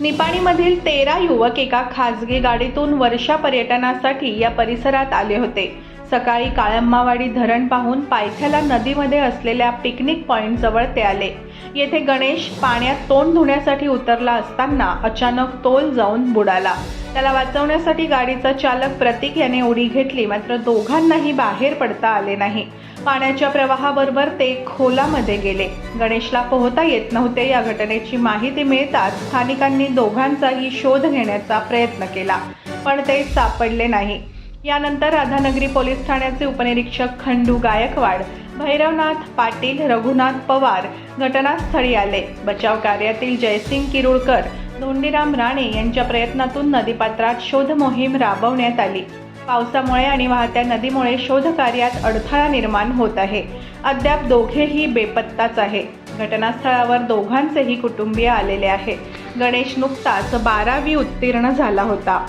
निपाणीमधील तेरा युवक एका खासगी गाडीतून वर्षा पर्यटनासाठी या परिसरात आले होते. सकाळी काळंबावाडी धरण पाहून पायथ्याला नदीमध्ये असलेल्या पिकनिक पॉईंटजवळ ते आले. येथे गणेश पाण्यात तोंड धुण्यासाठी उतरला असताना अचानक तोल जाऊन बुडाला. त्याला वाचवण्यासाठी गाडीचा चालक प्रतीक याने उडी घेतली मात्र दोघांनाही बाहेर पडता आले नाही. पाण्याच्या प्रवाहाबरोबर ते खोलामध्ये गेले. गणेशला पोहता येत नव्हते या घटनेची माहिती मिळताच स्थानिकांनी दोघांचाही शोध घेण्याचा प्रयत्न केला पण ते सापडले नाही. यानंतर राधानगरी पोलीस ठाण्याचे उपनिरीक्षक खंडू गायकवाड भैरवनाथ पाटील रघुनाथ पवार घटनास्थळी आले. बचाव कार्यातील जयसिंग किरुळकर धोंडीराम राणे यांच्या प्रयत्नातून नदीपात्रात शोध मोहीम राबवण्यात आली. पावसामुळे आणि वाहत्या नदीमुळे शोध कार्यात अडथळा निर्माण होत आहे. अद्याप दोघेही बेपत्ताच आहे. घटनास्थळावर दोघांचेही कुटुंबीय आलेले आहे. गणेश नुकताच बारावी उत्तीर्ण झाला होता.